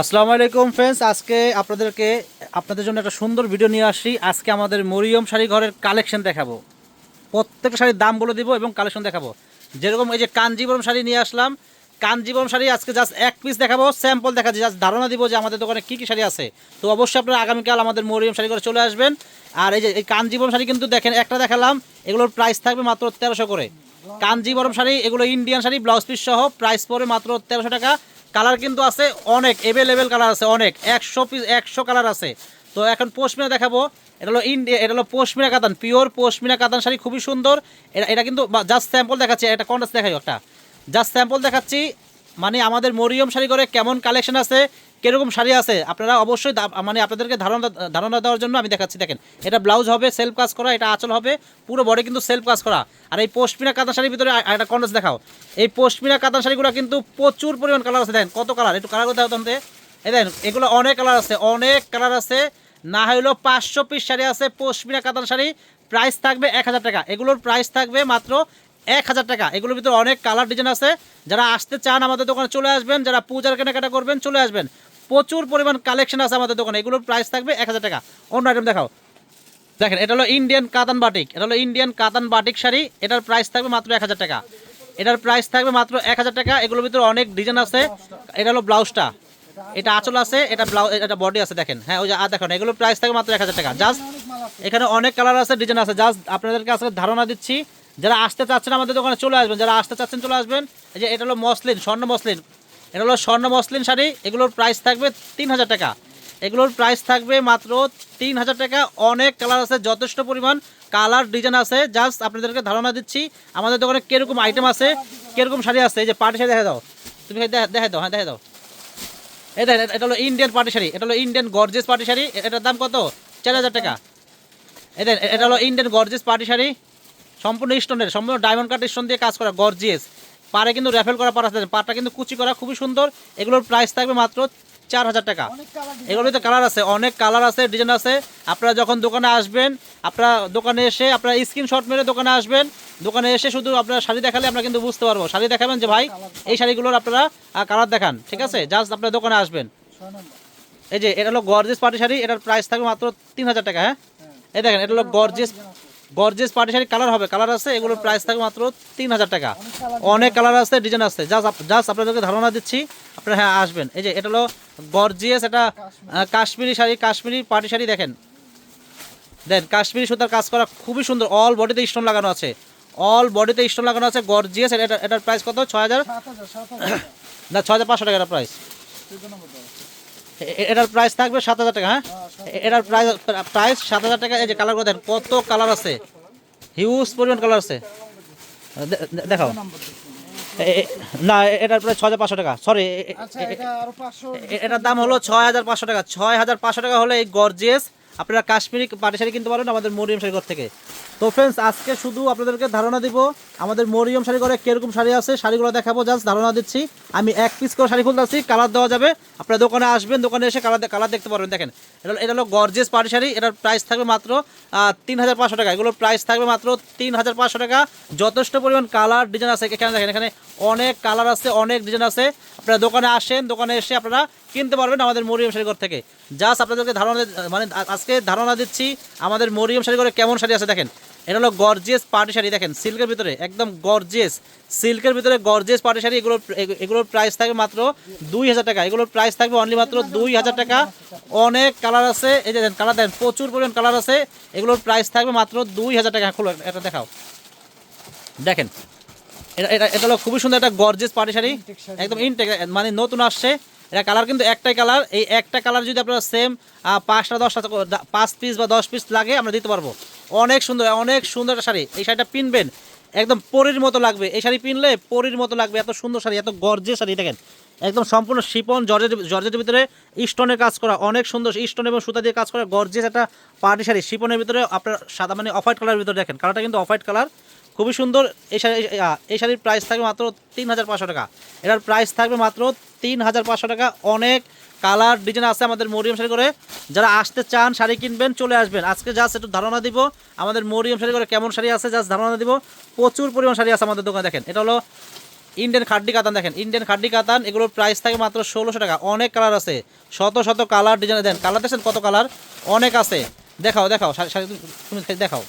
আসসালামু আলাইকুম ফ্রেন্ডস আজকে আপনাদেরকে, আপনাদের জন্য একটা সুন্দর ভিডিও নিয়ে আসি আজকে আমাদের মরিয়ম শাড়ি ঘরের কালেকশন দেখাবো। প্রত্যেকটা শাড়ির দাম বলে দিব এবং কালেকশন দেখাবো। যেরকম এই যে কাঞ্জিবরম শাড়ি নিয়ে আসলাম, কাঞ্জিবরম শাড়ি আজকে জাস্ট এক পিস দেখাবো স্যাম্পল দেখাচ্ছি জাস্ট ধারণা দিব যে আমাদের দোকানে কী কী শাড়ি আছে। তো অবশ্যই আপনারা আগামীকাল আমাদের মরিয়ম শাড়ি ঘরে চলে আসবেন। আর এই যে, এই কাঞ্জিবরম শাড়ি কিন্তু দেখেন, একটা দেখালাম, এগুলোর প্রাইস থাকবে মাত্র তেরোশো করে। কাঞ্জিবরম শাড়ি, এগুলো ইন্ডিয়ান শাড়ি ব্লাউজ পিস সহ প্রাইস পড়ে মাত্র তেরোশো টাকা। কালার কিন্তু আছে অনেক অ্যাভেলেবেল কালার আছে অনেক, একশো পিস একশো কালার আছে। তো এখন পশমিনা দেখাবো, এটা হলো ইন্ডিয়া, এটা হলো পশমিনা কাতান পিওর পশমিনা কাতান শাড়ি, খুবই সুন্দর। এটা এটা কিন্তু জাস্ট স্যাম্পল দেখাচ্ছি, এটা কন্টাস দেখাই একটা। জাস্ট স্যাম্পল দেখাচ্ছি মানে আমাদের মরিয়ম শাড়ি করে কেমন কালেকশন আছে, কীরকম শাড়ি আছে, আপনারা অবশ্যই মানে আপনাদেরকে ধারণা ধারণা দেওয়ার জন্য আমি দেখাচ্ছি, দেখেন। এটা ব্লাউজ হবে সেলফ কাজ করা, এটা আঁচল হবে, পুরো বডি কিন্তু সেলফ কাজ করা। আর এই পশমিনা কাতান শাড়ির ভিতরে একটা কন্ডাস দেখাও। এই পশমিনা কাতান শাড়িগুলো কিন্তু প্রচুর পরিমাণ কালার আছে, দেখেন, কত কালার একটু কালার দেখাও তখন এই দেখেন, এগুলো অনেক কালার আছে, অনেক কালার আছে। না হইলেও পাঁচশো পিস শাড়ি আছে পশমিনা কাতান শাড়ি। প্রাইস থাকবে এক হাজার টাকা। এগুলোর প্রাইস থাকবে মাত্র এক হাজার টাকা। এগুলোর ভিতরে অনেক কালার ডিজাইন আছে। যারা আসতে চান আমাদের দোকানে চলে আসবেন, যারা পূজার কেনাকাটা করবেন, চলে আসবেন। প্রচুর পরিমাণ কালেকশন আছে আমাদের দোকানে। এগুলোর প্রাইস থাকবে এক হাজার টাকা। অন্য আইটেম দেখাও। দেখেন, এটা হলো ইন্ডিয়ান কাতান বাটিক এটা হলো ইন্ডিয়ান কাতান বাটিক শাড়ি। এটার প্রাইস থাকবে মাত্র এক হাজার টাকা। এটার প্রাইস থাকবে মাত্র এক হাজার টাকা। এগুলোর ভিতরে অনেক ডিজাইন আছে। এটা হলো ব্লাউজটা। এটা আঁচল আছে, এটা ব্লাউজ এটা বডি আছে, দেখেন। হ্যাঁ ওই যে, আর দেখেন, এগুলোর প্রাইস থাকবে মাত্র এক হাজার টাকা। জাস্ট এখানে অনেক কালার আছে ডিজাইন আছে। জাস্ট আপনাদেরকে আসলে ধারণা দিচ্ছি যারা আসতে চাচ্ছেন আমাদের দোকানে চলে আসবেন, যারা আসতে চাচ্ছেন চলে আসবেন। এই যে এটা হলো মসলিন, স্বর্ণ মসলিন। এটা হলো স্বর্ণ মসলিন শাড়ি, এগুলোর প্রাইস থাকবে তিন হাজার টাকা। এগুলোর প্রাইস থাকবে মাত্র তিন হাজার টাকা। অনেক কালার আছে, যথেষ্ট পরিমাণ কালার ডিজাইন আছে। জাস্ট আপনাদেরকে ধারণা দিচ্ছি, আমাদের দোকানে কীরকম আইটেম আছে, কীরকম শাড়ি আছে, এই যে পাটি শাড়ি দেখা দাও। তুমি দেখা দাও হ্যাঁ দেখা দাও। এই দেখেন এটা হলো ইন্ডিয়ান পাটি শাড়ি, এটা হলো ইন্ডিয়ান গর্জেস পাটি শাড়ি। এটার দাম কত? চার হাজার টাকা। এই দেখেন এটা হলো ইন্ডিয়ান গর্জেস পাটি শাড়ি। সম্পূর্ণ স্টোনের সম্পূর্ণ ডায়মন্ড কাট স্টোন দিয়ে কাজ করা গর্জিয়াস পারে কিন্তু র্যাফেল করা পার আছে পাটটা কিন্তু কুচি করা খুবই সুন্দর। এগুলোর প্রাইস থাকবে মাত্র চার হাজার টাকা। এগুলোর ভিতরে কালার আছে অনেক কালার আছে ডিজাইন আছে। আপনারা যখন দোকানে আসবেন আপনারা দোকানে এসে আপনারা স্ক্রিনশট মেরে দোকানে আসবেন। দোকানে এসে শুধু আপনারা শাড়ি দেখালে আমরা কিন্তু বুঝতে পারব। শাড়ি দেখাবেন যে ভাই এই শাড়িগুলোর আপনারা কালার দেখান ঠিক আছে? জাস্ট আপনারা দোকানে আসবেন। এই যে এটা হলো গর্জেস পাটি শাড়ি এটার প্রাইস থাকবে মাত্র তিন হাজার টাকা হ্যাঁ? এই দেখেন এটা হলো গর্জেস গর্জেস পাটি শাড়ি কালার হবে। কালার আছে এগুলোর প্রাইস থাকবে মাত্র তিন হাজার টাকা। অনেক কালার আছে ডিজাইন আছে। জাস্ট জাস্ট আপনাদেরকে ধারণা দিচ্ছি আপনারা হ্যাঁ আসবেন। এই যে এটা হলো গর্জিয়াস এটা কাশ্মীরি শাড়ি কাশ্মীরি পাটি শাড়ি দেখেন। দেন কাশ্মীরি সুতার কাজ করা খুবই সুন্দর। অল বডিতে স্টোন লাগানো আছে। অল বডিতে স্টোন লাগানো আছে গর্জিয়াস এটা এটার প্রাইস কত? ছয় হাজার? না ছয় হাজার পাঁচশো টাকা এটার প্রাইস এটার প্রাইস থাকবে সাত হাজার টাকা হ্যাঁ? এটার প্রাইস প্রাইস সাত হাজার টাকা। এই যে কালারগুলো দেখেন কত কালার আছে? হিউজ পরিমাণ কালার আছে। দেখাও। না এটার প্রাইস ছয় হাজার পাঁচশো টাকা। সরি আচ্ছা এটার দাম হলো ছয় হাজার পাঁচশো টাকা। ছয় হাজার পাঁচশো টাকা হলে এই গর্জিয়াস আপনারা কাশ্মীরি পাটি শাড়ি কিনতে পারেন আমাদের মরিয়ম শাড়িঘর থেকে। তো ফ্রেন্ডস আজকে শুধু আপনাদেরকে ধারণা দিব, আমাদের মরিয়ম শাড়িঘরে কীরকম শাড়ি আছে, শাড়িগুলো দেখাবো জাস্ট ধারণা দিচ্ছি। আমি এক পিস করে শাড়ি খুলতেছি কালার দেওয়া যাবে। আপনারা দোকানে আসবেন, দোকানে এসে কালার কালার দেখতে পারবেন। দেখেন, এটা এটা হলো গর্জিয়াস পাটি শাড়ি, এটার প্রাইস থাকবে মাত্র তিন হাজার পাঁচশো টাকা। এগুলোর প্রাইস থাকবে মাত্র তিন হাজার পাঁচশো টাকা। যথেষ্ট পরিমাণ কালার ডিজাইন আছে। এখানে দেখেন, এখানে অনেক কালার আছে, অনেক ডিজাইন আছে। আপনারা দোকানে আসেন, দোকানে এসে আপনারা কিনতে পারবেন আমাদের মরিয়ম শাড়িঘর থেকে। জাস্ট আপনাদেরকে ধারণা মানে আজকে ধারণা দিচ্ছি আমাদের মরিয়ম শাড়িঘরে কেমন শাড়ি আছে দেখেন। এটা হলো গর্জিয়াস পার্টি শাড়ি দেখেন সিল্কের ভিতরে, একদম গর্জিয়াস সিল্কের ভিতরে গর্জিয়াস পার্টি শাড়ি এগুলোর এগুলোর প্রাইস থাকবে মাত্র দুই হাজার টাকা। এগুলোর প্রাইস থাকবে অনলি মাত্র দুই হাজার টাকা। অনেক কালার আছে, এই যে কালার দেন প্রচুর পরিমাণ কালার আছে। এগুলোর প্রাইস থাকবে মাত্র দুই হাজার টাকা। খুলো, এটা দেখাও। দেখেন, এটা এটা এটা হলো খুবই সুন্দর একটা গর্জেস পাটি শাড়ি। একদম ইনটেক মানে নতুন আসছে। এটা কালার কিন্তু একটাই কালার এই একটা কালার যদি আপনারা সেম পাঁচটা, দশটা, পাঁচ পিস বা দশ পিস লাগে, আমরা দিতে পারব। অনেক সুন্দর অনেক সুন্দর একটা শাড়ি। এই শাড়িটা পিনবেন, একদম পরির মতো লাগবে। এই শাড়ি পিনলে পরির মতো লাগবে, এত সুন্দর শাড়ি, এত গর্জেস শাড়ি, দেখেন। একদম সম্পূর্ণ শিপন জর্জের জর্জের ভিতরে স্টোনের কাজ করা, অনেক সুন্দর স্টোন এবং সুতা দিয়ে কাজ করা গর্জেস একটা পার্টি শাড়ি। শিপনের ভিতরে আপনার সাদা মানে অফ হোয়াইট কালারের ভিতরে দেখেন কালারটা কিন্তু অফ হোয়াইট কালার খুবই সুন্দর। এই শাড়ি, এই- শাড়ির প্রাইস থাকবে মাত্র তিন হাজার পাঁচশো টাকা। এটার প্রাইস থাকবে মাত্র তিন হাজার পাঁচশো টাকা। অনেক কালার ডিজাইন আছে আমাদের মরিয়ম শাড়ি করে। যারা আসতে চান শাড়ি কিনবেন, চলে আসবেন। আজকে জাস্ট একটু ধারণা দিব, আমাদের মরিয়ম শাড়ি করে কেমন শাড়ি আছে জাস্ট ধারণা দিব। প্রচুর পরিমাণ শাড়ি আছে আমাদের দোকানে, দেখেন। এটা হলো ইন্ডিয়ান খাড্ডি কাতান, দেখেন। ইন্ডিয়ান খাড্ডি কাতান, এগুলোর প্রাইস থাকে মাত্র ষোলোশো টাকা। অনেক কালার আছে। শত শত কালার ডিজাইন দেন। কালার দেখছেন কত কালার অনেক আছে। দেখাও দেখাও, শাড়ি তুমি দেখাও।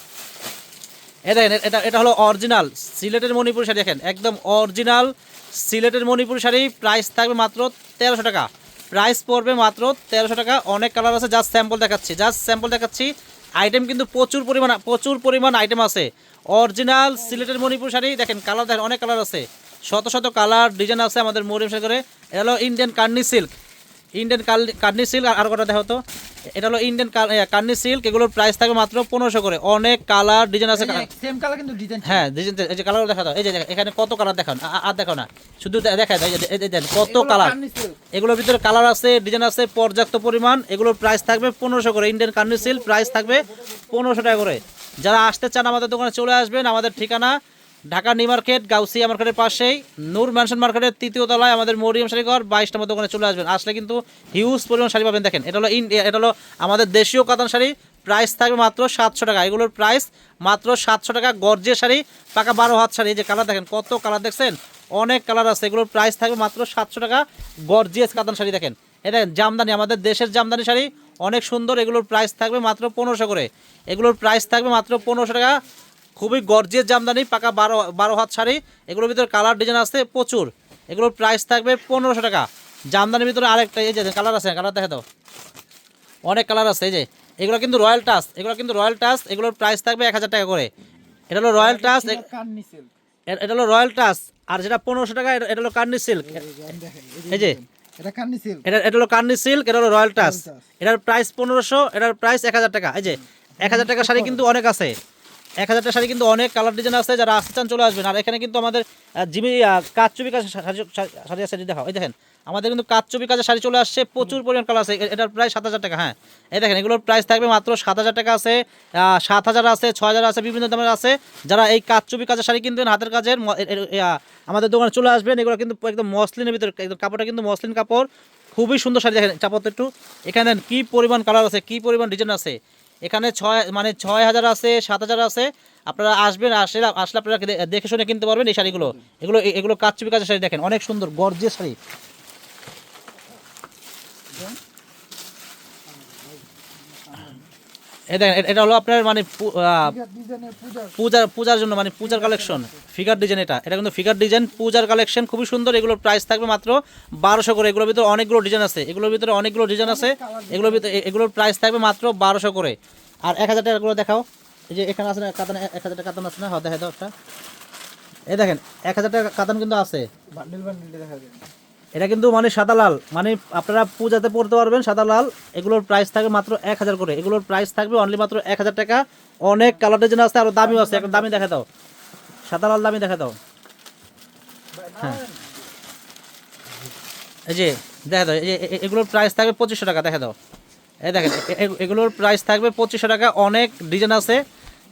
এ দেখেন এটা এটা হলো অরিজিনাল সিলেটের মণিপুর শাড়ি, দেখেন, একদম অরিজিনাল সিলেটের মণিপুর শাড়ি প্রাইস থাকবে মাত্র তেরোশো টাকা। প্রাইস পড়বে মাত্র তেরোশো টাকা। অনেক কালার আছে জাস্ট স্যাম্পল দেখাচ্ছি জাস্ট স্যাম্পল দেখাচ্ছি। আইটেম কিন্তু প্রচুর পরিমাণ প্রচুর পরিমাণ আইটেম আছে। অরিজিনাল সিলেটের মণিপুর শাড়ি, দেখেন কালার দেখেন, অনেক কালার আছে। শত শত কালার ডিজাইন আছে আমাদের মরিয়ম শাড়ি করে এটা হলো ইন্ডিয়ান কার্নি সিল্ক ইন্ডিয়ান কার্নি সিল্ক আর কটা দেখো তো? এটা হলো ইন্ডিয়ান কার্নি সিল্ক এগুলোর প্রাইস থাকবে মাত্র পনেরোশো করে। অনেক কালার ডিজাইন আছে সেম কালার কিন্তু ডিজাইন হ্যাঁ ডিজাইন এই যে কালার দেখা দাও এই যে এখানে কত কালার দেখান আর দেখো না। শুধু দেখা দাও। এই যে- কত কালার এগুলোর ভিতরে কালার আছে ডিজাইন আছে পর্যাপ্ত পরিমাণ। এগুলোর প্রাইস থাকবে পনেরোশো করে। ইন্ডিয়ান কার্নি সিল্ক প্রাইস থাকবে পনেরোশো টাকা করে। যারা আসতে চান আমাদের দোকানে চলে আসবেন। আমাদের ঠিকানা ঢাকা নিউ মার্কেট, গাউসিয়া মার্কেটের পাশেই, নূর ম্যানশন মার্কেটের তৃতীয় তলায় আমাদের মরিয়ম শাড়িঘর বাইশ নম্বর দোকানে চলে আসবেন। আসলে কিন্তু হিউজ পরিমাণ শাড়ি পাবেন। দেখেন, এটা হলো এটা হলো আমাদের দেশীয় কাতান শাড়ি। প্রাইস থাকবে মাত্র সাতশো টাকা। এগুলোর প্রাইস মাত্র সাতশো টাকা। গর্জে শাড়ি, পাকা বারো হাত শাড়ি। যে কালার দেখেন, কত কালার দেখছেন? অনেক কালার আছে। এগুলোর প্রাইস থাকবে মাত্র সাতশো টাকা। গর্জিয়াস কাতান শাড়ি দেখেন। এটা জামদানি, আমাদের দেশের জামদানি শাড়ি। অনেক সুন্দর। এগুলোর প্রাইস থাকবে মাত্র পনেরোশো করে। এগুলোর প্রাইস থাকবে মাত্র পনেরোশো টাকা। খুবই গর্জিয়াস জামদানি পাকা বারো বারো হাত শাড়ি। এগুলোর ভিতরে কালার ডিজাইন আছে প্রচুর। এগুলোর প্রাইস থাকবে পনেরোশো টাকা। জামদানির ভিতরে আরেকটা এই যে কালার আছে কালার দেখে দাও। অনেক কালার আছে এই যে। এগুলো কিন্তু রয়্যাল টাচ এগুলো কিন্তু রয়্যাল টাচ এগুলোর প্রাইস থাকবে এক হাজার টাকা করে। এটা হলো রয়্যাল টাস এটা হলো রয়্যাল টাচ আর যেটা পনেরোশো টাকা এটা হলো কার্নি সিল্ক এই যে এটা হলো কার্নি সিল্ক এটা হলো রয়্যাল টাচ। এটার প্রাইস পনেরোশো এটার প্রাইস এক হাজার টাকা। এই যে এক হাজার টাকা শাড়ি কিন্তু অনেক আছে। এক হাজার টাকা শাড়ি কিন্তু অনেক কালার ডিজাইন আছে যারা আসতে চান চলে আসবেন। আর এখানে কিন্তু আমাদের জিমি কাচচুবি কাজ শাড়ি শাড়ি দেখাও। এই দেখেন, আমাদের কিন্তু কাচচুবি কাজের শাড়ি চলে আসছে, প্রচুর পরিমাণ কালার আছে। এটার প্রায় সাত হাজার টাকা হ্যাঁ। এই দেখেন, এগুলোর প্রাইস থাকবে মাত্র সাত হাজার টাকা আছে সাত হাজার আছে, ছয় হাজার আছে, বিভিন্ন দামের আছে। যারা এই কাচচুবি কাজের শাড়ি কিনবেন, হাতের কাজের আমাদের দোকানে চলে আসবেন, এগুলো কিন্তু একদম মসলিনের ভিতরে, একদম কাপড়টা কিন্তু মসলিন কাপড়। খুবই সুন্দর শাড়ি, দেখেন চাপত একটু। এখানে কী পরিমাণ কালার আছে, কী পরিমাণ ডিজাইন আছে। এখানে ছয় মানে ছয় হাজার আছে, সাত হাজার আছে। আপনারা আসবেন, আসলে আসলে আপনারা দেখে শুনে কিনতে পারবেন এই শাড়িগুলো। এগুলো এগুলো কাচ্চুপি কাজের শাড়ি দেখেন, অনেক সুন্দর গর্জের শাড়ি। দেখেন এটা হলো আপনার মানে পূজার পূজার জন্য মানে পূজার কালেকশন ফিগার ডিজাইন এটা। এটা কিন্তু ফিগার ডিজাইন পূজার কালেকশন খুবই সুন্দর। এগুলোর প্রাইস থাকবে মাত্র বারোশো করে। এগুলোর ভিতরে অনেকগুলো ডিজাইন আছে। এগুলোর ভিতরে অনেকগুলো ডিজাইন আছে। এগুলোর ভিতরে এগুলোর প্রাইস থাকবে মাত্র বারোশো করে। আর এক হাজার টাকাগুলো দেখাও। এই যে এখানে আছে না কাতান এক হাজার টাকা কাতান আছে না? হ্যাঁ দেখা দাও একটা। এই দেখেন এক হাজার টাকা কাতান কিন্তু আছে। বান্ডেল বান্ডেল দেখা যায় এটা কিন্তু মানে সাদা লাল। মানে আপনারা পূজাতে পড়তে পারবেন সাদা লাল। এগুলোর প্রাইস থাকবে মাত্র এক হাজার করে। এগুলোর প্রাইস থাকবে অনলি মাত্র এক হাজার টাকা। অনেক কালার ডিজাইন আছে আরও দামিও আছে। এখন দামি দেখা দাও। সাদা লাল দামি দেখা দাও। হ্যাঁ। এই যে দেখা দাও। এগুলোর প্রাইস থাকবে পঁচিশশো টাকা। দেখা দাও। এই দেখেন এগুলোর প্রাইস থাকবে পঁচিশশো টাকা। অনেক ডিজাইন আছে।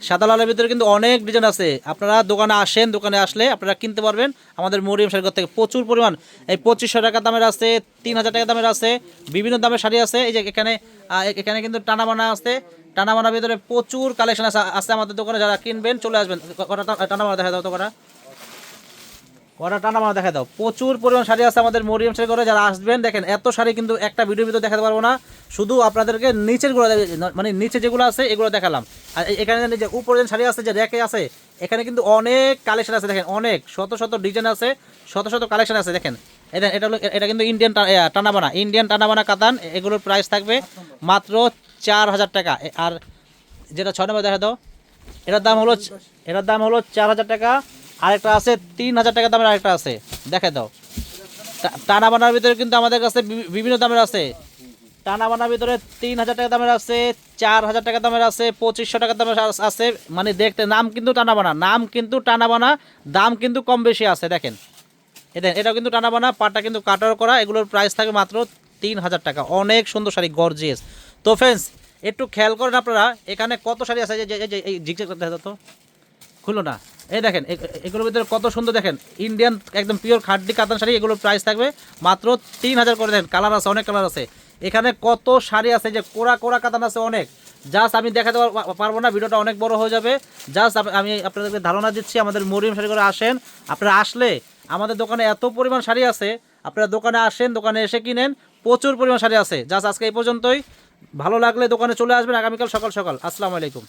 সাদা লালের ভিতরে কিন্তু অনেক ডিজাইন আছে। আপনারা দোকানে আসেন, দোকানে আসলে আপনারা কিনতে পারবেন। আমাদের মরিয়ম শাড়িঘর থেকে প্রচুর পরিমাণ। এই পঁচিশশো টাকা দামের আছে, তিন হাজার টাকা দামের আছে, বিভিন্ন দামের শাড়ি আছে। এই যে এখানে এখানে কিন্তু টানা বানা আছে। টানা বানার ভিতরে প্রচুর কালেকশন আছে আছে আমাদের দোকানে। যারা কিনবেন, চলে আসবেন। টানা বানা দেখা যাবে তো কটা? কটা টানা মানা দেখা দাও। প্রচুর পরিমাণ শাড়ি আছে আমাদের মরিয়ম শাড়ি করে যারা আসবেন, দেখেন, এত শাড়ি কিন্তু একটা ভিডিওর ভিতরে দেখাতে পারব না। শুধু আপনাদেরকে নিচেরগুলো মানে নিচে যেগুলো আছে, এগুলো দেখালাম। আর এখানে যে উপরে যে শাড়ি আছে, যে র্যাকে আছে, এখানে কিন্তু অনেক কালেকশন আছে, দেখেন, অনেক। শত শত ডিজাইন আছে, শত শত কালেকশন আছে, দেখেন। এটা এটা এটা কিন্তু ইন্ডিয়ান টানাবানা ইন্ডিয়ান টানাবানা কাতান, এগুলোর প্রাইস থাকবে মাত্র চার হাজার টাকা। আর যেটা ছয় নম্বর দেখা দাও, এটার দাম হলো এটার দাম হলো চার হাজার টাকা। আরেকটা আছে, তিন হাজার টাকা দামের আরেকটা আছে। দেখে দাও। টানা বানার ভিতরে কিন্তু আমাদের কাছে বিভি- বিভিন্ন দামের আছে। টানা বানার ভিতরে তিন হাজার টাকা দামের আছে, চার হাজার টাকা দামের আছে, পঁচিশশো টাকা দামের আছে। মানে দেখতে নাম কিন্তু টানা বানা নাম কিন্তু টানা বানা দাম কিন্তু কম বেশি আছে, দেখেন। এ দেখেন, এটাও কিন্তু টানা বানা পাটটা কিন্তু কাটার করা, এগুলোর প্রাইস থাকে মাত্র তিন হাজার টাকা। অনেক সুন্দর শাড়ি গর্জিয়াস তো ফ্রেন্ডস একটু খেয়াল করেন আপনারা, এখানে কত শাড়ি আছে? যে- এই জিগজ্যাগ তো? খুলো না? এই দেখেন এগুলোর ভিতরে কত সুন্দর দেখেন। ইন্ডিয়ান একদম পিওর খাড্ডি কাতান শাড়ি, এগুলোর প্রাইস থাকবে মাত্র তিন হাজার করে দেখেন কালার আছে, অনেক কালার আছে। এখানে কত শাড়ি আছে যে কোরা কোরা কাতান আছে অনেক। জাস্ট আমি দেখাতে পার- পারব না, ভিডিওটা অনেক বড় হয়ে যাবে। জাস্ট আমি আপনাদেরকে ধারণা দিচ্ছি, আমাদের মরিয়ম শাড়ি করে আসেন। আপনারা আসলে আমাদের দোকানে এত পরিমাণ শাড়ি আছে, আপনারা দোকানে আসেন, দোকানে এসে কিনেন, প্রচুর পরিমাণ শাড়ি আছে। জাস্ট আজকে এই পর্যন্তই। ভালো লাগলে দোকানে চলে আসবেন। আগামীকাল সকাল সকাল। আসসালামু আলাইকুম।